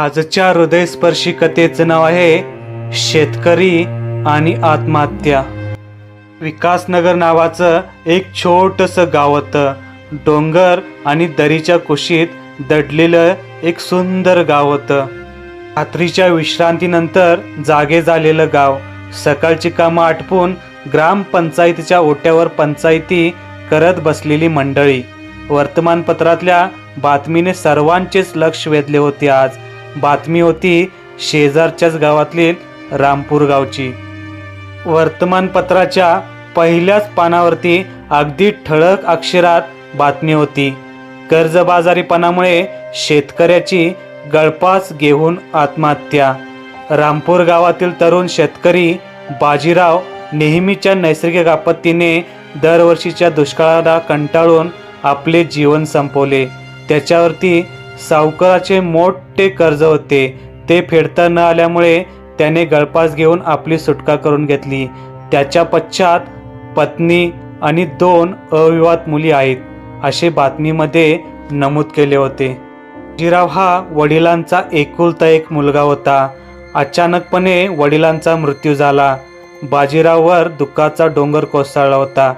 आजच्या हृदयस्पर्शी कथेचं नाव आहे शेतकरी आणि आत्महत्या. विकासनगर नावाचं एक छोटंसं गाव होतं. डोंगर आणि दरीच्या कुशीत दडलेलं एक सुंदर गाव होतं. रात्रीच्या विश्रांतीनंतर जागे झालेलं गाव. सकाळची कामं आटपून ग्रामपंचायतीच्या ओट्यावर पंचायती करत बसलेली मंडळी. वर्तमानपत्रातल्या बातमीने सर्वांचेच लक्ष वेधले होते आज. बातमी होती शेजारच्याच गावातील रामपूर गावची. वर्तमानपत्राच्या पहिल्याच पानावरती अगदी ठळक अक्षरात बातमी होती. कर्जबाजारीपणामुळे शेतकऱ्याची गळपास घेऊन आत्महत्या. रामपूर गावातील तरुण शेतकरी बाजीराव नेहमीच्या नैसर्गिक आपत्तीने दरवर्षीच्या दुष्काळाला कंटाळून आपले जीवन संपवले. त्याच्यावरती सावकाराचे मोठे कर्ज होते. ते फेडता न आल्यामुळे त्याने गळपास घेऊन आपली सुटका करून घेतली. त्याच्या पश्चात पत्नी आणि दोन अविवाहित मुली आहेत असे बातमीमध्ये नमूद केले होते. जिराव हा वडिलांचा एकुलता एक मुलगा होता. अचानकपणे वडिलांचा मृत्यू झाला. बाजीराववर दुःखाचा डोंगर कोसळला होता.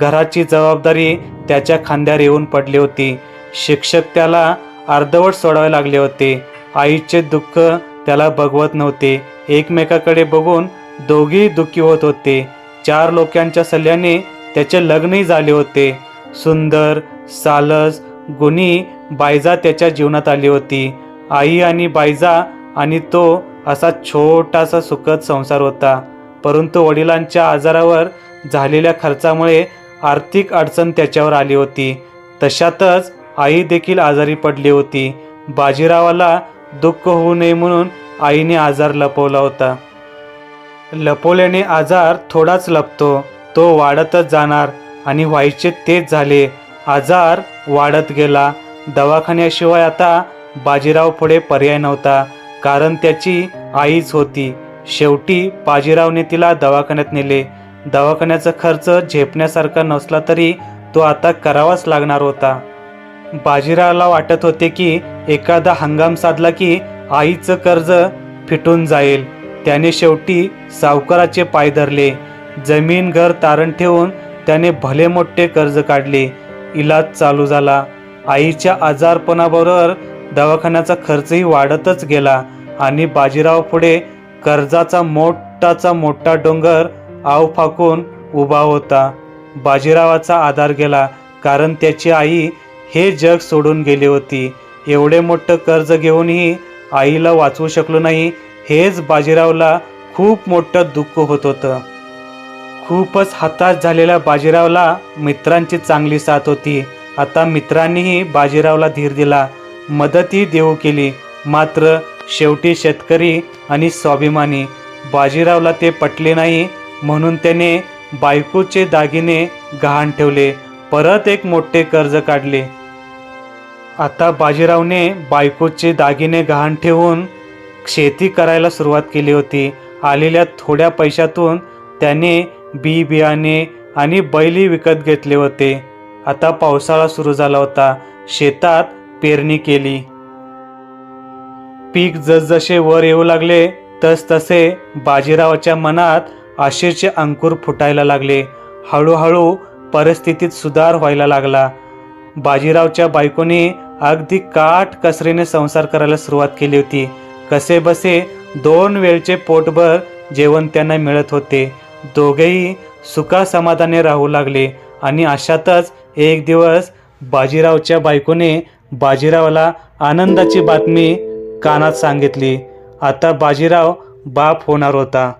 घराची जबाबदारी त्याच्या खांद्यावर येऊन पडली होती. शिक्षक त्याला अर्धवट सोडावे लागले होते. आईचे दुःख त्याला बघवत नव्हते. एकमेकाकडे बघून दोघेही दुःखी होत होते. चार लोकांच्या सल्ल्याने त्याचे लग्नही झाले होते. सुंदर सालस गुणी बायजा त्याच्या जीवनात आली होती. आई आणि बायजा आणि तो असा छोटासा सुखद संसार होता. परंतु वडिलांच्या आजारावर झालेल्या खर्चामुळे आर्थिक अडचण त्याच्यावर आली होती. तशातच आई देखील आजारी पडली होती. बाजीरावाला दुःख होऊ नये म्हणून आईने आजार लपवला होता. लपवल्याने आजार थोडाच लपतो. तो वाढतच जाणार आणि व्हायचे तेच झाले. आजार वाढत गेला. दवाखान्याशिवाय आता बाजीराव पुढे पर्याय नव्हता. कारण त्याची आईच होती. शेवटी बाजीरावने तिला दवाखान्यात नेले. दवाखान्याचा खर्च झेपण्यासारखा नसला तरी तो आता करावाच लागणार होता. बाजीरावला वाटत होते की एखादा हंगाम साधला की आईचं कर्ज फिटून जाईल. त्याने शेवटी सावकाराचे पाय धरले. जमीन घर तारण ठेवून त्याने भले मोठे कर्ज काढले. इलाज चालू झाला. आईच्या आजारपणाबरोबर दवाखान्याचा खर्चही वाढतच गेला आणि बाजीराव पुढे कर्जाचा मोठाचा मोठा डोंगर आव फाकून उभा होता. बाजीरावाचा आधार गेला कारण त्याची आई हे जग सोडून गेली होती. एवढे मोठं कर्ज घेऊनही आईला वाचवू शकलो नाही हेच बाजीरावला खूप मोठं दुःख होत होतं. खूपच हताश झालेल्या बाजीरावला मित्रांची चांगली साथ होती. आता मित्रांनीही बाजीरावला धीर दिला. मदतही देऊ केली. मात्र शेवटी शेतकरी आणि स्वाभिमानी बाजीरावला ते पटले नाही म्हणून त्याने बायकोचे दागिने गहाण ठेवले. परत एक मोठे कर्ज काढले. आता बाजीरावने बायकोचे दागिने गहाण ठेवून शेती करायला सुरुवात केली होती. आलेल्या थोड्या पैशातून त्याने बी बियाणे आणि बैली विकत घेतले होते. आता पावसाळा सुरू झाला होता. शेतात पेरणी केली. पीक जसजसे वर येऊ लागले तसतसे बाजीरावाच्या मनात आशेचे अंकुर फुटायला लागले. हळूहळू परिस्थितीत सुधार व्हायला लागला. बाजीरावच्या बायकोने अगदी काट कसरीने संसार करायला सुरुवात केली होती. कसे बसे दोन वेळचे पोटभर जेवण त्यांना मिळत होते. दोघेही सुखासमाधाने राहू लागले आणि अशातच एक दिवस बाजीरावच्या बायकोने बाजीरावाला आनंदाची बातमी कानात सांगितली. आता बाजीराव बाप होणार होता.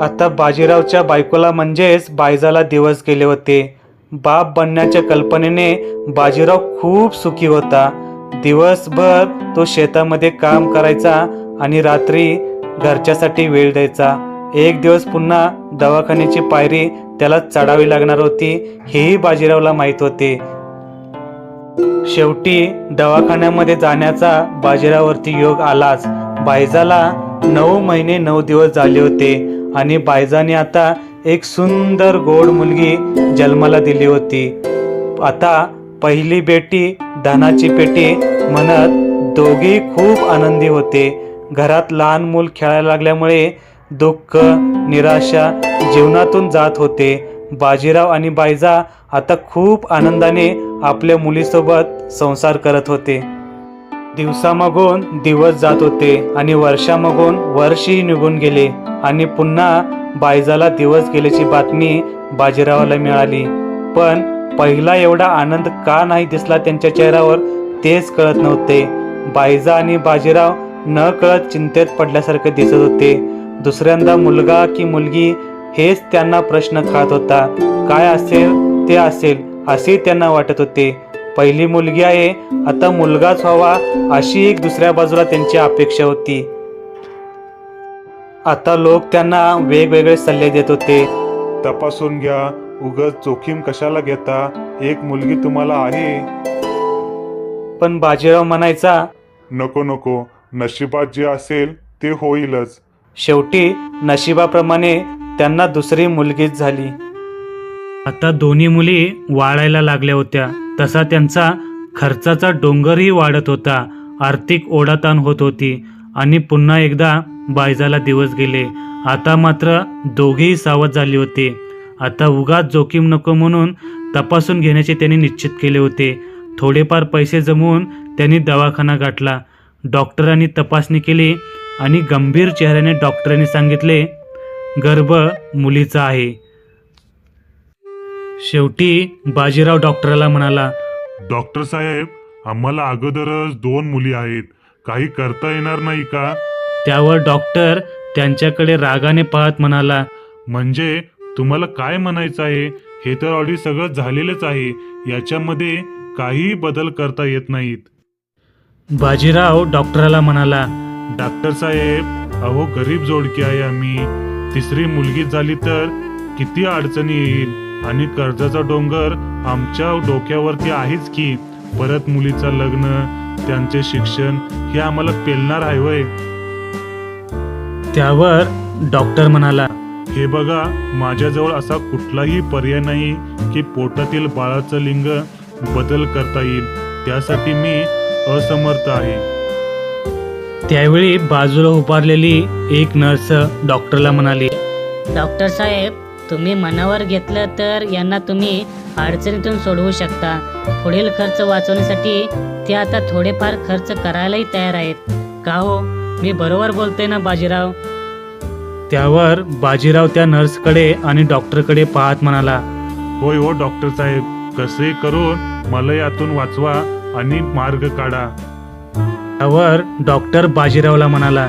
आता बाजीरावच्या बायकोला म्हणजेच बायजाला दिवस गेले होते. बाप बनण्याच्या कल्पनेने बाजीराव खूप सुखी होता. दिवसभर तो शेतामध्ये काम करायचा आणि रात्री घरच्यासाठी वेळ द्यायचा. एक दिवस पुन्हा दवाखान्याची पायरी त्याला चढावी लागणार होती हेही बाजीरावला माहीत होते. शेवटी दवाखान्यामध्ये जाण्याचा बाजीरावरती योग आलाच. बायजाला नऊ महिने नऊ दिवस झाले होते आणि बायजाने आता एक सुंदर गोड मुलगी जन्माला दिली होती. आता पहिली बेटी धनाची पेटी म्हणत दोघी खूप आनंदी होते. घरात लहान मूल खेळायला लागल्यामुळे दुःख निराशा जीवनातून जात होते. बाजीराव आणि बायजा आता खूप आनंदाने आपल्या मुलीसोबत संसार करत होते. दिवसामागून दिवस जात होते आणि वर्षामागून वर्षही निघून गेले. आणि पुन्हा बायजाला दिवस गेल्याची बातमी बाजीरावाला मिळाली. पण पहिला एवढा आनंद का नाही दिसला त्यांच्या चेहऱ्यावर तेच कळत नव्हते. बायजा आणि बाजीराव न कळत चिंतेत पडल्यासारखे दिसत होते. दुसऱ्यांदा मुलगा की मुलगी हेच त्यांना प्रश्न खात होता. काय असेल ते असेल असे त्यांना वाटत होते. पहिली मुलगी आहे आता मुलगाच व्हावा अशी एक दुसऱ्या बाजूला त्यांची अपेक्षा होती. आता लोक त्यांना वेगवेगळे सल्ले देत होते. तपासून घ्या उगच जोखीम कशाला घेता? एक मुलगी तुम्हाला आहे? पण बाजीराव म्हणायचा नको नको नशिबात जे असेल ते होईलच. शेवटी नशिबाप्रमाणे त्यांना दुसरी मुलगीच झाली. आता दोन्ही मुली वाढायला लागल्या होत्या. तसा त्यांचा खर्चाचा डोंगरही वाढत होता. आर्थिक ओढाताण होत होती आणि पुन्हा एकदा बायजाला दिवस गेले. आता मात्र दोघेही सावध झाले होते. आता उगाच जोखीम नको म्हणून तपासून घेण्याचे त्यांनी निश्चित केले होते. थोडेफार पैसे जमवून त्यांनी दवाखाना गाठला. डॉक्टरांनी तपासणी केली आणि गंभीर चेहऱ्याने डॉक्टरांनी सांगितले गर्भ मुलीचा आहे. शेवटी बाजीराव डॉक्टराला म्हणाला डॉक्टर साहेब आम्हाला अगोदरच दोन मुली आहेत. काही करता येणार नाही का? त्यावर डॉक्टर त्यांच्याकडे रागाने पाहत म्हणाला म्हणजे तुम्हाला काय म्हणायचं आहे? हे तर ऑलरेडी सगळं झालेलंच आहे. याच्यामध्ये काही बदल करता येत नाहीत. बाजीराव डॉक्टराला म्हणाला डॉक्टर साहेब अहो गरीब जोडकी आहे आम्ही. तिसरी मुलगी झाली तर किती अडचणी येईल. आणि कर्जाचा डोंगर आमच्या डोक्यावरती आहेच की परत मुलीचं लग्न त्यांचे शिक्षण हे आम्हाला पेलणार आहे वय त्यावर डॉक्टर म्हणाला हे बघा माझ्याजवळ असा कुठलाही पर्याय नाही की पोटातील बाळाचं लिंग बदल करता येईल. त्यासाठी मी असमर्थ आहे. त्यावेळी बाजूला उभारलेली एक नर्स डॉक्टरला म्हणाली डॉक्टर साहेब तुम्ही मनावर घेतलं तर यांना तुम्ही अडचणीतून सोडवू शकता. पुढील खर्च वाचवण्यासाठी ते आता थोडेफार खर्च करायलाही तयार आहेत. का हो? मी बरोबर बोलतोय ना बाजीराव? त्यावर बाजीराव त्या नर्सकडे आणि डॉक्टरकडे पाहत म्हणाला होय हो डॉक्टर साहेब. कसे करून मला यातून वाचवा आणि मार्ग काढा. त्यावर डॉक्टर बाजीरावला म्हणाला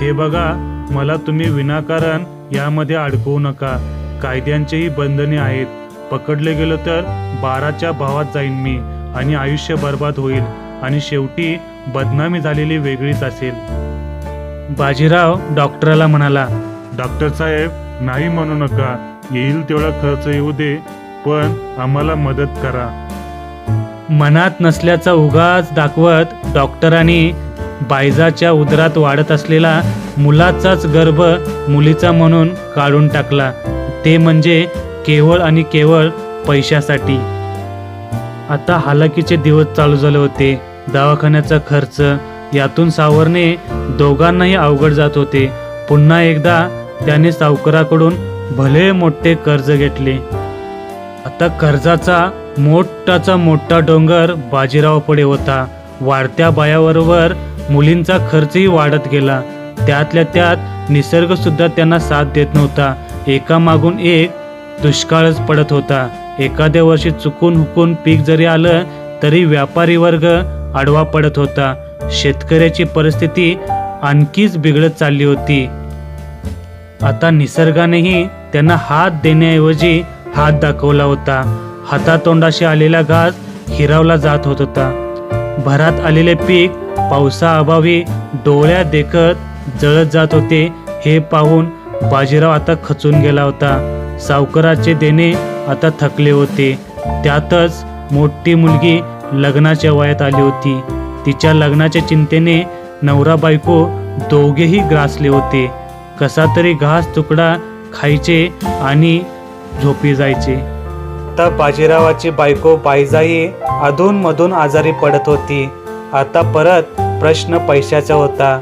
हे बघा मला तुम्ही विनाकारण यामध्ये अडकवू नका. कायद्यांचेही बंधने आहेत. पकडले गेलो तर बाराच्या भावात जाईन मी आणि आयुष्य बर्बाद होईल आणि शेवटी बदनामी झालेली वेगळीच असेल. बाजीराव डॉक्टरला म्हणाला डॉक्टर साहेब नाही म्हणू नका. येईल तेवढा खर्च येऊ दे पण आम्हाला मदत करा. मनात नसल्याचा उगाच दाखवत डॉक्टरांनी बायजाच्या उदरात वाढत असलेला मुलाचाच गर्भ मुलीचा म्हणून काढून टाकला. ते म्हणजे केवळ आणि केवळ पैशासाठी. आता हालाकीचे दिवस चालू झाले होते. दवाखान्याचा खर्च यातून सावरणे दोघांनाही अवघड जात होते. पुन्हा एकदा त्याने सावकाराकडून भले मोठे कर्ज घेतले. आता कर्जाचा मोठाचा मोठा डोंगर बाजीरावपुढे होता. वाढत्या बायाबरोबर मुलींचा खर्चही वाढत गेला. त्यातल्या त्यात निसर्गसुद्धा त्यांना साथ देत नव्हता. एकामागून एक दुष्काळच पडत होता. एखाद्या वर्षी चुकून हुकून पीक जरी आलं तरी व्यापारी वर्ग आडवा पडत होता. शेतकऱ्याची परिस्थिती आणखीच बिघडत चालली होती. आता निसर्गानेही त्यांना हात देण्याऐवजी हात दाखवला होता. हातातोंडाशी आलेला घास हिरावला जात होत होता. भरात आलेले पीक पावसाअभावी डोळ्या देखत जळत जात होते हे पाहून बाजीराव आता खचून गेला होता. सावकाराचे देणे आता थकले होते. त्यातच मोठी मुलगी लग्नाच्या वयात आली होती. तिच्या लग्नाच्या चिंतेने नवरा बायको दोघेही ग्रासले होते. कसा तरी घास तुकडा खायचे आणि झोपी जायचे. आता बाजीरावाची बायको बाईजाई अधूनमधून आजारी पडत होती. आता परत प्रश्न पैशाचा होता.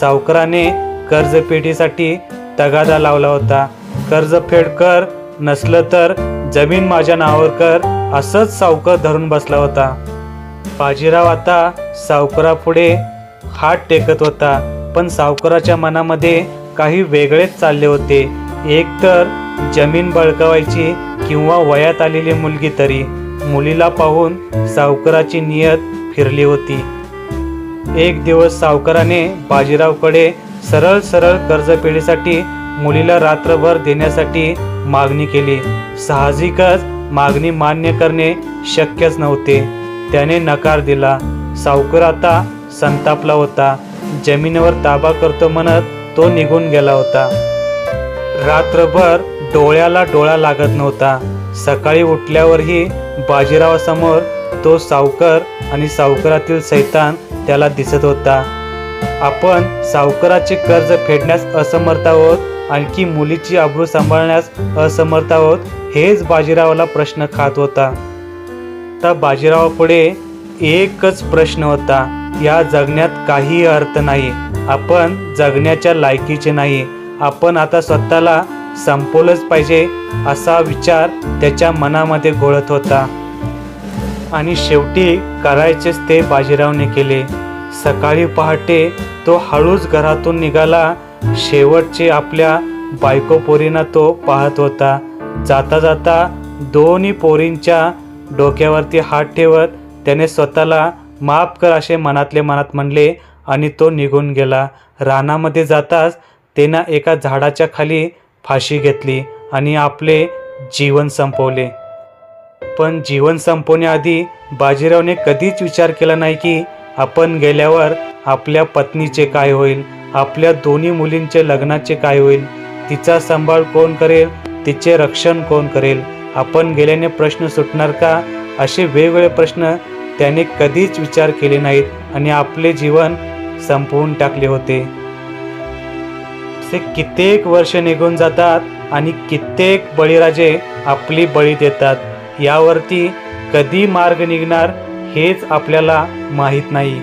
सावकाराने कर्जपेटीसाठी तगादा लावला होता. कर्ज फेड कर नसलं तर जमीन माझ्या नावावर कर असंच सावकार धरून बसला होता. बाजीराव आता सावकारापुढे हात टेकत होता पण सावकाराच्या मनामध्ये काही वेगळेच चालले होते. एक तर जमीन बळकावायची किंवा वयात आलेली मुलगी तरी मुलीला पाहून सावकाराची नियत फिरली होती. एक दिवस सावकाराने बाजीरावकडे सरळ सरळ कर्जफेडीसाठी मुलीला रात्रभर देण्यासाठी मागणी केली. साहजिकच मागणी मान्य करणे शक्यच नव्हते. त्याने नकार दिला. सावकार आता संतापला होता. जमिनीवर ताबा करतो म्हणत तो निघून गेला होता. रात्रभर डोळ्याला डोळा लागत नव्हता. सकाळी उठल्यावरही बाजीरावासमोर तो सावकर आणि सावकारातील सैतान त्याला दिसत होता. आपण सावकाराचे कर्ज फेडण्यास असमर्थ आहोत आणखी मुलीची आबरू सांभाळण्यास असमर्थ आहोत हेच बाजीरावाला प्रश्न खात होता. तर बाजीरावापुढे एकच प्रश्न होता या जगण्यात काही अर्थ नाही आपण जगण्याच्या लायकीचे नाही आपण आता स्वतःला संपवलंच पाहिजे असा विचार त्याच्या मनामध्ये घोळत होता. आणि शेवटी करायचेच ते बाजीरावने केले. सकाळी पहाटे तो हळूच घरातून निघाला. शेवटचे आपल्या बायको पोरींना तो पाहत होता. जाता जाता दोन्ही पोरींच्या डोक्यावरती हात ठेवत त्याने स्वतःला माफ कर असे मनातले मनात म्हणले आणि तो निघून गेला. रानामध्ये जाताच त्यानं एका झाडाच्या खाली फाशी घेतली आणि आपले जीवन संपवले. पण जीवन संपवण्याआधी बाजीरावने कधीच विचार केला नाही की आपण गेल्यावर आपल्या पत्नीचे काय होईल? आपल्या दोन्ही मुलींचे लग्नाचे काय होईल? तिचा सांभाळ कोण करेल? तिचे रक्षण कोण करेल? आपण गेल्याने प्रश्न सुटणार का? असे वेगवेगळे प्रश्न त्याने कधीच विचार केले नाहीत आणि आपले जीवन संपवून टाकले होते. असे कित्येक वर्ष निघून जातात आणि कित्येक बळीराजे आपली बळी देतात. यावरती कधी मार्ग निघणार? हेच आपल्याला माहीत नाही.